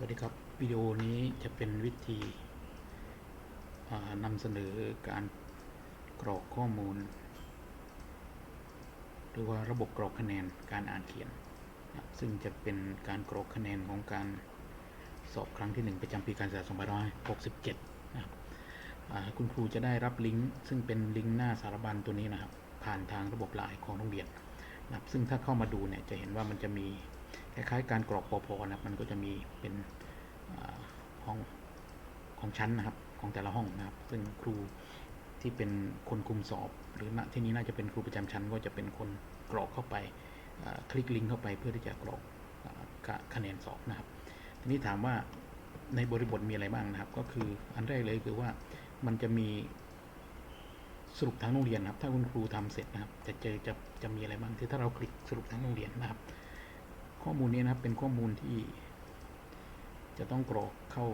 สวัสดีครับ วิดีโอนี้จะเป็นวิธีนำเสนอการกรอกข้อมูล หรือว่าระบบกรอกคะแนนการอ่านเขียน ซึ่งจะเป็นการกรอกคะแนนของการสอบครั้งที่ 1 ประจำปีการศึกษา2567นะครับคุณครูจะได้รับลิงก์ซึ่งเป็นลิงก์หน้าสารบัญตัวนี้นะครับ ผ่านทางระบบไลน์ของโรงเรียนนะครับซึ่งถ้าเข้ามาดูเนี่ยจะเห็นว่ามันจะมี คล้ายๆ การกรอกปอพนะครับ มันก็จะมีเป็นห้องของชั้นนะครับ ของแต่ละห้องนะครับ ซึ่งครูที่เป็นคนคุมสอบ หรือณที่นี้น่าจะเป็นครูประจำชั้น ก็จะเป็นคนกรอกเข้าไปคลิกลิงก์เข้าไปเพื่อที่จะกรอกคะแนนสอบนะครับ ทีนี้ถามว่าในบริบทมีอะไรบ้างนะครับ ก็คืออันแรกเลยคือว่ามันจะมีสรุปทั้งโรงเรียนนะครับ ถ้าคุณครูทำเสร็จนะครับ จะเจอจะจะมีอะไรบ้างคือถ้าเราคลิกสรุปทั้งโรงเรียนนะครับ ข้อมูลนี้นะครับเป็นข้อมูลที่จะต้องกรอกเข้า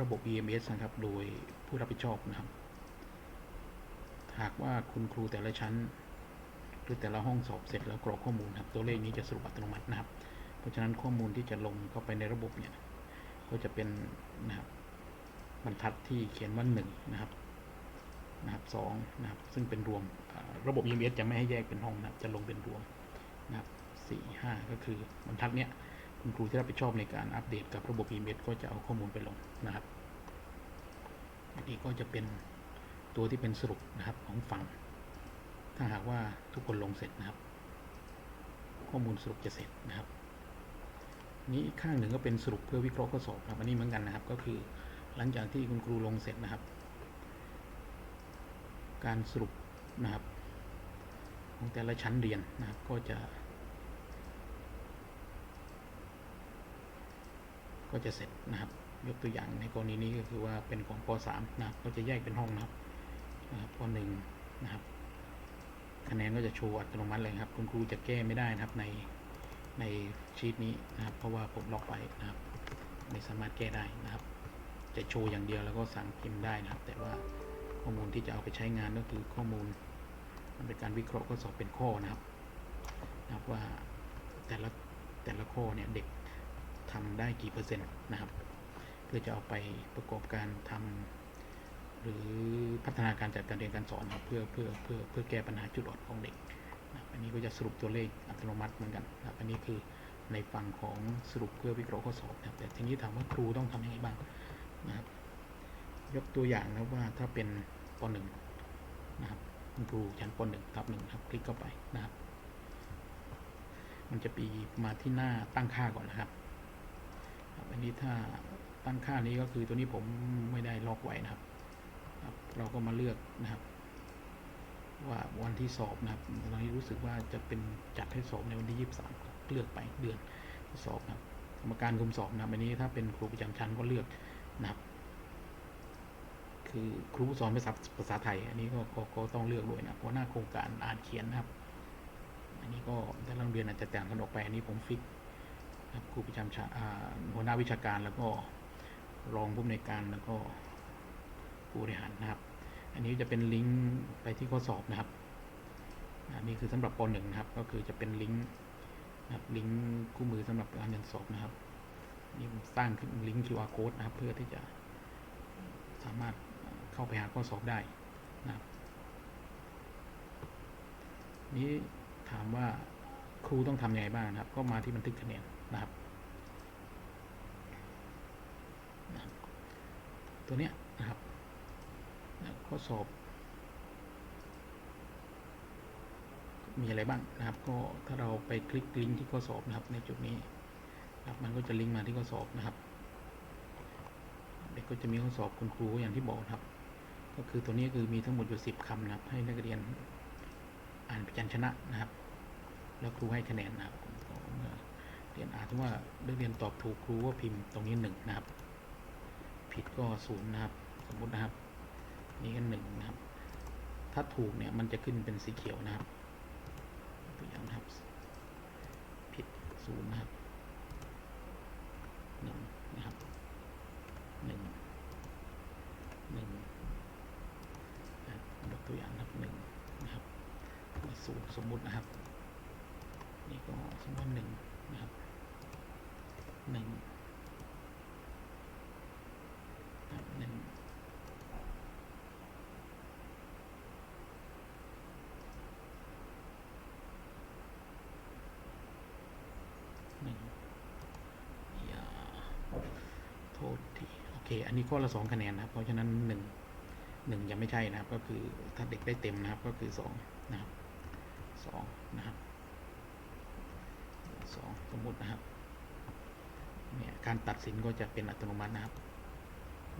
ระบบ EMS นะครับ โดยผู้รับผิดชอบนะครับ หากว่าคุณครูแต่ละชั้น หรือแต่ละห้องสอบเสร็จแล้วกรอกข้อมูลครับ ตัวเลขนี้จะสรุปอัตโนมัตินะครับ เพราะฉะนั้นข้อมูลที่จะลงเข้าไปในระบบเนี่ย ก็จะเป็นนะครับบรรทัดที่เขียนว่าหนึ่งนะครับนะครับสองนะครับ ซึ่งเป็นรวมระบบ EMS จะไม่ให้แยกเป็นห้องนะครับ จะลงเป็นรวม 5 ก็คือบรรทัดเนี้ยคุณครูที่รับผิดชอบในการอัปเดตกับระบบ EMS ก็จะเอาข้อมูลไปลงนะครับอันนี้ก็จะเป็นตัวที่เป็นสรุปนะครับของฝั่ง ถ้าหากว่าทุกคนลงเสร็จนะครับ ข้อมูลสรุปจะเสร็จนะครับ นี้ข้างหนึ่งก็เป็นสรุปเพื่อวิเคราะห์ข้อสอบครับอันนี้เหมือนกันนะครับ ก็คือหลังจากที่คุณครูลงเสร็จนะครับ การสรุปนะครับ ของแต่ละชั้นเรียนนะครับก็จะ ก็จะเสร็จนะครับ ยกตัวอย่างในกรณีนี้ก็คือว่าเป็นของป .3 นะครับก็จะแยกเป็นห้องนะครับนะครับป .1 นะครับ คะแนนก็จะโชว์อัตโนมัติเลยครับ คุณครูจะแก้ไม่ได้นะครับในในชีตนี้นะครับ เพราะว่าผมล็อกไว้นะครับ ไม่สามารถแก้ได้นะครับ จะโชว์อย่างเดียวแล้วก็สั่งพิมพ์ได้นะครับ แต่ว่าข้อมูลที่จะเอาไปใช้งานก็คือข้อมูลมันเป็นการวิเคราะห์ข้อสอบเป็นข้อนะครับนะครับว่าแต่ละแต่ละข้อเนี่ยเด็ก ทำได้กี่เปอร์เซ็นต์นะครับ เพื่อจะเอาไปประกอบการทำหรือพัฒนาการจัดการเรียนการสอนครับเพื่อเพื่อเพื่อเพื่อแก้ปัญหาจุดอ่อนของเด็กนะครับอันนี้ก็จะสรุปตัวเลขอัตโนมัติเหมือนกันนะครับอันนี้คือในฝั่งของสรุปเพื่อวิเคราะห์ข้อสอบนะแต่ทีนี้ถามว่าครูต้องทำยังไงบ้างนะครับ ยกตัวอย่างนะว่าถ้าเป็นป .1 นะครับคุณครูชั้นป .1 ทับ1ครับ คลิกเข้าไปนะครับ มันจะปีมาที่หน้าตั้งค่าก่อนนะครับ อันนี้ถ้าตั้งค่านี้ก็คือตัวนี้ผมไม่ได้ล็อกไว้นะครับ เราก็มาเลือกนะครับ ว่าวันที่สอบนะครับ ตอนนี้รู้สึกว่าจะเป็นจัดให้สอบในวันที่ 23ครับเลือกไปเดือนที่สอบนะครับกรรมการคุมสอบนะอันนี้ถ้าเป็นครูประจำชั้นก็เลือกนะครับ คือครูสอนภาษาภาษาไทย อันนี้ก็ก็ก็ต้องเลือกด้วยนะหัวหน้าโครงการอ่านเขียนนะครับ อันนี้ก็แต่ละโรงเรียนอาจจะแต่งกันออกไปอันนี้ผมฟิก ครูประจำชาหัวหน้าวิชาการแล้วก็รองผู้อำนวยการแล้วก็ผู้บริหารนะครับ อันนี้จะเป็นลิงก์ไปที่ข้อสอบนะครับอันนี้คือสำหรับป .1 นะครับ ก็คือจะเป็นลิงก์นะครับลิงก์คู่มือสำหรับการเรียนสอบนะครับนี่ผมสร้างขึ้นลิงก์ QR code นะครับ เพื่อที่จะสามารถเข้าไปหาข้อสอบได้นะครับนี้ถามว่า ครูต้องทำยังไงบ้างนะครับ ก็มาที่บันทึกคะแนนนะครับ ตัวเนี้ยนะครับข้อสอบ มีอะไรบ้างนะครับ ก็ถ้าเราไปคลิกลิงก์ที่ข้อสอบนะครับ ในจุดนี้นะครับมันก็จะลิงก์มาที่ข้อสอบนะครับ เด็กก็จะมีข้อสอบคุณครูอย่างที่บอกนะครับ ก็คือตัวนี้คือมีทั้งหมดอยู่สิบคำนะครับ ให้นักเรียนอ่านพยัญชนะนะครับ แล้วครูให้คะแนนนะครับเรียนอ่านถึงว่านักเรียนตอบถูกครูว่าพิมพ์ตรงนี้หนึ่งนะครับ ผิดก็ศูนย์นะครับ สมมุตินะครับ นี่ก็หนึ่งนะครับ ถ้าถูกเนี่ยมันจะขึ้นเป็นสีเขียวนะครับตัวอย่างนะครับ ผิดศูนย์นะครับหนึ่งนะครับหนึ่งหนึ่งนะครับยกตัวอย่างนะครับหนึ่งนะครับศูนย์สมมุตินะ ครับนี่ก็สมมติหนึ่งนะครับหนึ่งหนึ่งหนึ่งอย่าโทษทีโอเค อันนี้ข้อละสองคะแนนนะครับ เพราะฉะนั้นหนึ่งหนึ่งยังไม่ใช่นะครับ ก็คือถ้าเด็กได้เต็มนะครับ ก็คือสองนะครับสองนะครับ สองสมมุตินะครับเนี่ยการตัดสินก็จะเป็นอัตโนมัตินะครับ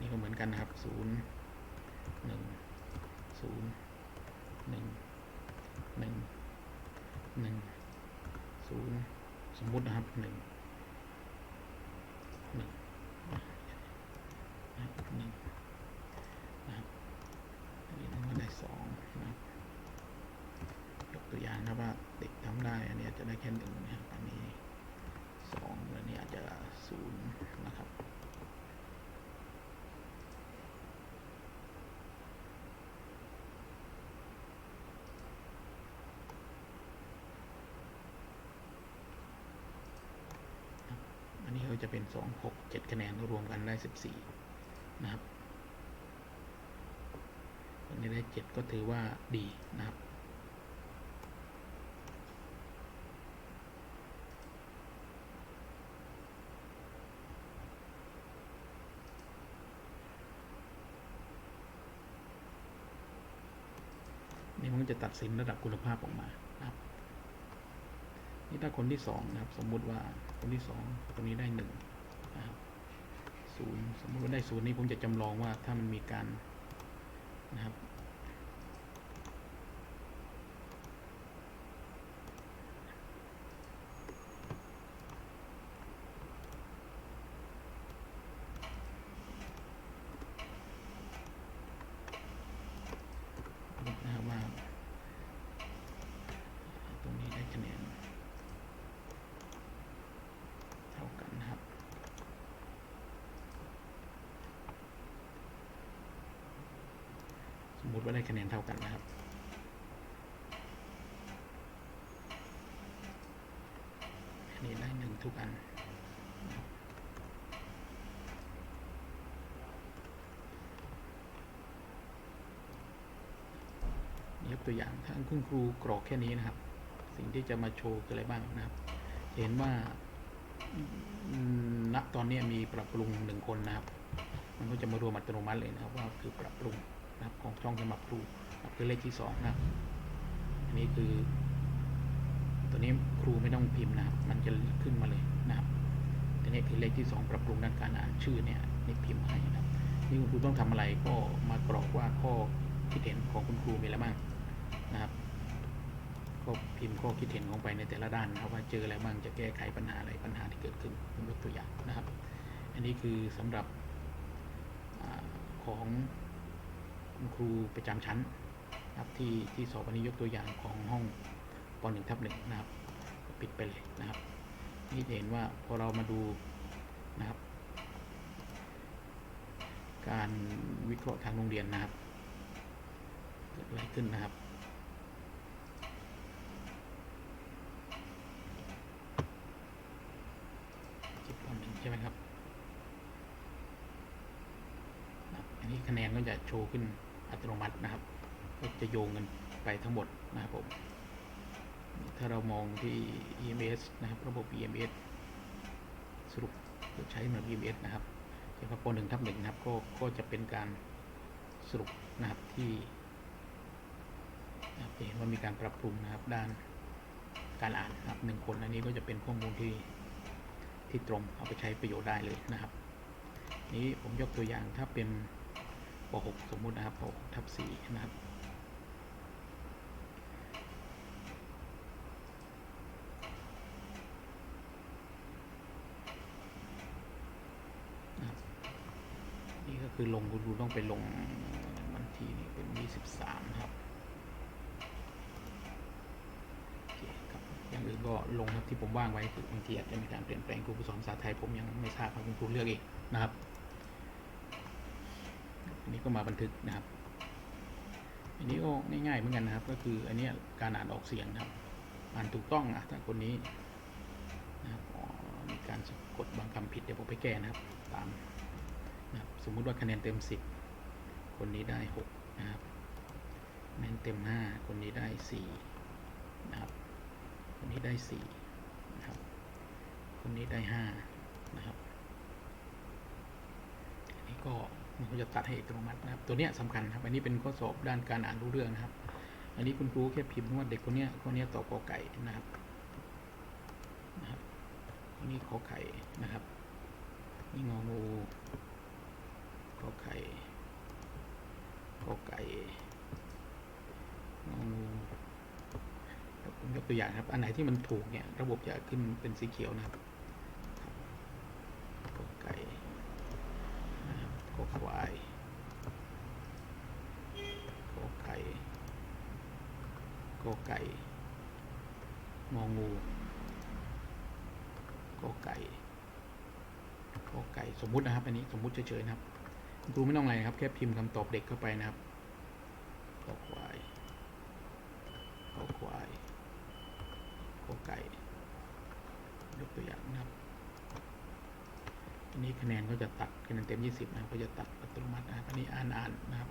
นี่ก็เหมือนกันนะครับศูนย์หนึ่งศูนย์หนึ่งหนึ่งหนึ่งศูนย์สมมุตินะครับหนึ่งหนึ่งนะครับหนึ่งนะครับอันนี้มันก็ได้สองนะครับยกตัวอย่างนะว่าเด็กทำได้ อันนี้จะได้แค่หนึ่งนะครับอันนี้ สองแล้วนี่อาจจะศูนย์นะครับ อันนี้ก็ จะเป็นสองหกเจ็ดคะแนนรวมกันได้สิบสี่นะครับอันนี้ได้เจ็ดก็ถือว่าดีนะครับ นี่มันจะตัดสินระดับคุณภาพออกมา ถ้าคนที่สองนะครับ สมมุติว่าคนที่สองคนนี้ได้หนึ่งนะครับศูนย์สมมุติว่าได้ศูนย์นี้ผมจะจำลองว่าถ้ามันมีการนะครับว่าตรงนี้ได้คะแนนเท่ากันนะครับ ส มมุติว่าได้คะแนนเท่ากันนะครับ อันนี้ได้หนึ่งทุกอันนะครับยกตัวอย่างถ้าคุณครูกรอกแค่นี้นะครับ สิ่งที่จะมาโชว์คืออะไรบ้างนะครับ เห็นว่าณตอนนี้มีปรับปรุงหนึ่งคนนะครับ มันก็จะมารวมอัตโนมัติเลยนะครับว่าคือปรับปรุง นะครับของช่องสำหรับครูนะครับคือเลขที่สองนะครับอันนี้คือ ตัวนี้ครูไม่ต้องพิมพ์นะครับ มันจะขึ้นมาเลยนะครับตัวนี้คือเลขที่สองปรับปรุงด้านการอ่านชื่อเนี่ยนี่พิมพ์ให้นะครับนี่คุณครูต้องทำอะไรก็มากรอกว่าข้อคิดเห็นของคุณครูมีอะไรบ้างนะครับก็พิมพ์ข้อคิดเห็นลงไปในแต่ละด้านนะครับว่าเจออะไรบ้างจะแก้ไขปัญหาอะไรปัญหาที่เกิดขึ้นผมยกตัวอย่างนะครับ อันนี้คือสำหรับอของ คุณครูประจำชั้นนะครับที่ที่สอบวันนี้ยกตัวอย่างของห้องป .1 ทับหนึ่งนะครับ ปิดไปเลยนะครับ นี่จะเห็นว่าพอเรามาดูนะครับ การวิเคราะห์ทางโรงเรียนนะครับเกิดอะไรขึ้นนะครับจิบตอนหนึ่งใช่ไหมครับ อันนี้คะแนนก็จะโชว์ขึ้น อัตโนมัตินะครับก็จะโยงกันไปทั้งหมดนะครับผม ถ้าเรามองที่ EMS นะครับ ระบบ EMS สรุปจะใช้มือน EMS นะครับเกี่ยวกับป .1 ทับ1นะครับ ก็ก็จะเป็นการสรุปนะครับที่นะครับจะเห็นว่ามีการปรับปรุงนะครับด้านการอ่านนะครับหนึ่งคนอันนี้ก็จะเป็นข้อมูลที่ที่ตรงเอาไปใช้ประโยชน์ได้เลยนะครับ นี้ผมยกตัวอย่างถ้าเป็น ป .6 สมมุตินะครับป .6 ทับ4นะครับนี่ก็คือลงคุณครูต้องไปลงวันที่นี่เป็น23นะครับอเครับอย่างอื่นก็ลงครับที่ผมว่างไว้คือบางทีอาจจะมีการเปลี่ยนแปลงครูผู้สอนภาษาไทยผมยังไม่ทราบครับคุณครูเลือกเองนะครับ นี้ก็มาบันทึกนะครับอันนี้ก็ง่ายๆเหมือนกันนะครับ ก็คืออันนี้การอ่านออกเสียงนะครับ อ่านถูกต้องอะถ้าคนนี้นะครับมีการสะกดบางคำผิดเดี๋ยวผมไปแก้นะครับ ตามนะครับสมมุติว่าคะแนนเต็ม 10 คนนี้ได้ 6 นะครับคะแนนเต็ม 5 คนนี้ได้ 4 นะครับ คนนี้ได้4นะครับ คนนี้ได้5นะครับ อันนี้ก็ มันจะตัดให้อัตโนมัตินะครับ ตัวเนี้ยสำคัญครับอันนี้เป็นข้อสอบด้านการอ่านรู้เรื่องนะครับ อันนี้คุณครูแค่พิมพ์ว่าเด็กคนเนี้ยคนเนี้ยตอบกอไก่นะครับนะครับอันนี้ขอไข่นะครับ นี่งองูขอไข่ขอไก่งองูเดี๋ยวผมยกตัวอย่างครับ อันไหนที่มันถูกเนี่ย ระบบจะขึ้นเป็นสีเขียวนะครับขอไก่นะครับขอควายขอไข่ขอไก่งองู กอไก่กอไก่สมมุตินะครับ อันนี้สมมุติเฉยๆนะครับคุณครูไม่ต้องอะไรนะครับ แค่พิมพ์คำตอบเด็กเข้าไปนะครับกอควายกอควายกอไก่ยกตัวอย่างนะครับอันนี้คะแนนก็จะตัดคะแนนเต็ม 20 นะครับก็จะตัดอัตโนมัตินะครับอันนี้อ่านอ่านๆนะครับ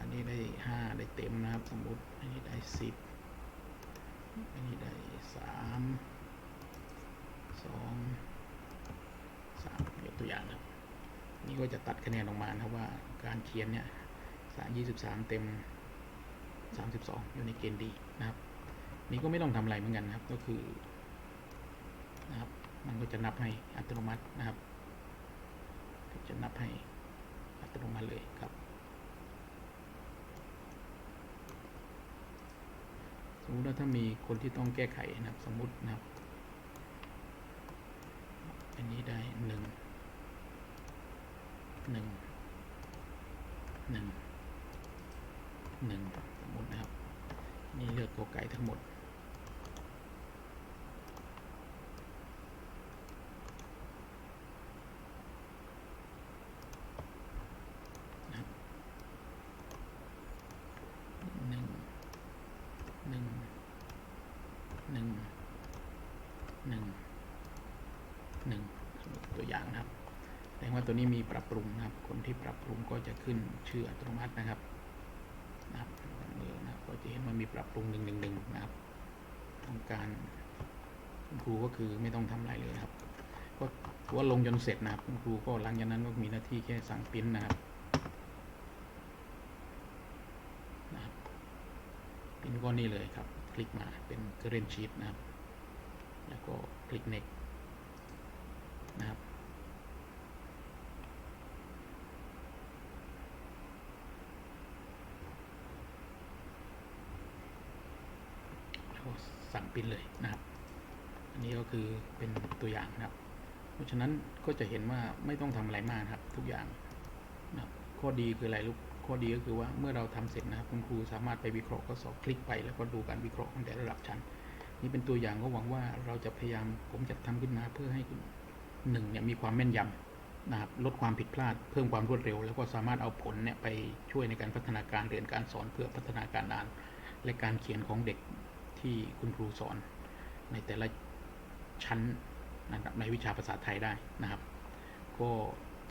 อันนี้ได้ 5 ได้เต็มนะครับ สมมุติอันนี้ได้ 10 อันนี้ได้ 3 สองสามยกตัวอย่างนะครับ นี่ก็จะตัดคะแนนออกมานะครับว่าการเขียนเนี่ยสามยี่สิบสามเต็มสามสิบสองอยู่ในเกณฑ์ดีนะครับ นี่ก็ไม่ต้องทำอะไรเหมือนกันนะครับ ก็คือนะครับ มันก็จะนับให้อัตโนมัตินะครับก็จะนับให้อัตโนมัติเลยครับ สมมติว่าถ้ามีคนที่ต้องแก้ไขนะครับ สมมุตินะครับ อันนี้ได้หนึ่ง หนึ่งหนึ่งหนึ่งสมมตินะครับ นี่เลือกตัวไก่ทั้งหมด หนึ่งหนึ่งหนึ่งหนึ่งหนึ่งตัวอย่างนะครับ แสดงว่าตัวนี้มีปรับปรุงนะครับ คนที่ปรับปรุงก็จะขึ้นชื่ออัตโนมัตินะครับนะครับมือนะครับก็จะเห็นว่ามีปรับปรุงหนึ่งหนึ่งหนึ่งนะครับทำการครูก็คือไม่ต้องทำอะไรเลยครับ ก็ถือว่าลงจนเสร็จนะครับครูก็หลังจากนั้นก็มีหน้าที่แค่สั่งปริ้นนะครับนะครับปริ้นก็นี่เลยครับ คลิกมาเป็น current sheet นะครับ แล้วก็คลิก next นะครับ แล้วก็สั่ง ปริ้นเลยนะครับ อันนี้ก็คือเป็นตัวอย่างนะครับ เพราะฉะนั้นก็จะเห็นว่าไม่ต้องทำอะไรมากครับ ทุกอย่างนะครับข้อดีคืออะไรลูกข้อดีก็คือว่าเมื่อเราทำเสร็จนะครับคุณครูสามารถไปวิเคราะห์ข้อสอบคลิกไป แล้วก็ดูการวิเคราะห์ของแต่ระดับชั้น นี่เป็นตัวอย่างก็หวังว่าเราจะพยายามผมจะทำขึ้นมาเพื่อให้คุณหนึ่งเนี่ยมีความแม่นยำนะครับลดความผิดพลาดเพิ่มความรวดเร็ว แล้วก็สามารถเอาผลเนี่ยไปช่วยในการพัฒนาการเรียนการสอนเพื่อพัฒนาการอ่าน และการเขียนของเด็ก ที่คุณครูสอนในแต่ละชั้นนะครับในวิชาภาษาไทยได้นะครับ ก็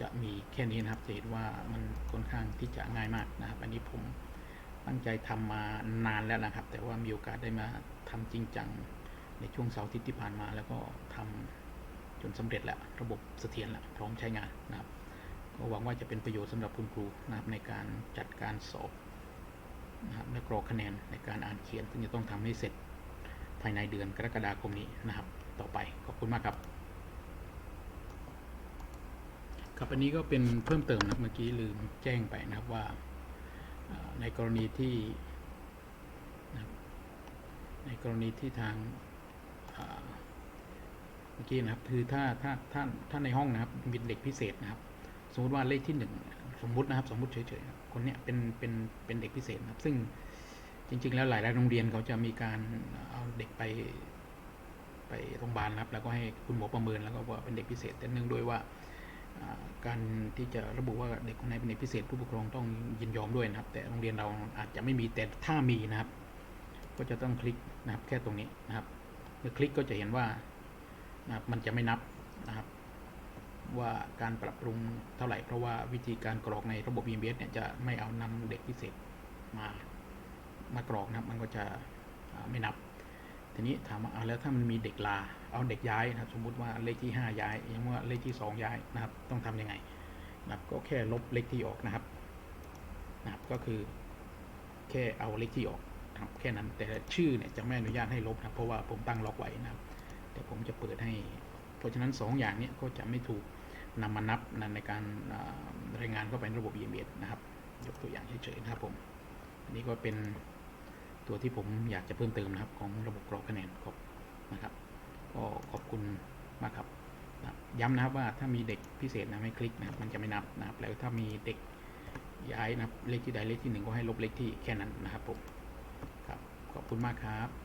จะมีแค่นี้นะครับจะเห็นว่ามันค่อนข้างที่จะง่ายมากนะครับ อันนี้ผมตั้งใจทำมานานแล้วนะครับ แต่ว่ามีโอกาสได้มาทำจริงจังในช่วงเสาร์อาทิตย์ที่ผ่านมา แล้วก็ทำจนสำเร็จแล้ว ระบบเสถียรแล้วพร้อมใช้งานนะครับ ก็หวังว่าจะเป็นประโยชน์สำหรับคุณครูนะครับในการจัดการสอบ นะครับและกรอกคะแนนในการอ่านเขียนซึ่งจะต้องทำให้เสร็จภายในเดือนกรกฎาคมนี้นะครับ ต่อไปขอบคุณมากครับครับอันนี้ก็เป็นเพิ่มเติมนะเมื่อกี้ลืมแจ้งไปนะครับว่าในกรณีที่นะในกรณีที่ทางเอ่อเมื่อกี้นะครับคือถ้าถ้าถ้าถ้าในห้องนะครับมีเด็กพิเศษนะครับ สมมติว่าเลขที่หนึ่งสมมุตินะครับ สมมุติเฉยๆคนเนี้ยเป็นเป็นเป็นเด็กพิเศษนะครับ ซึ่งจริง ๆ แล้วหลายๆโรงเรียนเขาจะมีการเอาเด็กไป ไปโรงพยาบาลครับ แล้วก็ให้คุณหมอประเมินแล้วก็ว่าเป็นเด็กพิเศษ แต่เนื่องด้วยว่าอ่าการที่จะระบุว่าเด็กคนไหนเป็นเด็กพิเศษผู้ปกครองต้องยินยอมด้วยนะครับ แต่โรงเรียนเราอาจจะไม่มีแต่ถ้ามีนะครับ ก็จะต้องคลิกนะครับ แค่ตรงนี้นะครับเมื่อคลิกก็จะเห็นว่านะครับมันจะไม่นับนะครับ ว่าการปรับปรุงเท่าไหร่ เพราะว่าวิธีการกรอกในระบบ EMS เนี่ยจะไม่เอานำเด็กพิเศษมามากรอกนะครับ มันก็จะไม่นับ ทีนี้ถามว่าเอาแล้วถ้ามันมีเด็กลา เอาเด็กย้ายนะครับ สมมุติว่าเลขที่ 5 ย้ายย่างว่าเลขที่ 2 ย้ายนะครับ ต้องทำยังไงนะครับก็แค่ลบเลขที่ออกนะครับนะครับ ก็คือแค่เอาเลขที่ออกนะครับแค่นั้นแต่ชื่อเนี่ยจะไม่อนุญาตให้ลบนะเพราะว่าผมตั้งล็อกไว้นะครับ แต่ผมจะเปิดให้ เพราะฉะนั้น 2ออย่างนี้ก็จะไม่ถูก นำมานับนะในการรายงานเข้าไปในระบบ EMS นะครับ ยกตัวอย่างเฉยๆนะครับผมอันนี้ก็เป็นตัวที่ผมอยากจะเพิ่มเติมนะครับ ของระบบกรอกคะแนนครับนะครับก็ขอบคุณมากครับนะย้ำนะครับว่าถ้ามีเด็กพิเศษนะไม่คลิกนะครับมันจะไม่นับนะครับ แล้วถ้ามีเด็กย้ายนับเลขที่ใดเลขที่หนึ่งก็ให้ลบเลขที่แค่นั้นนะครับผมครับขอบคุณมากครับ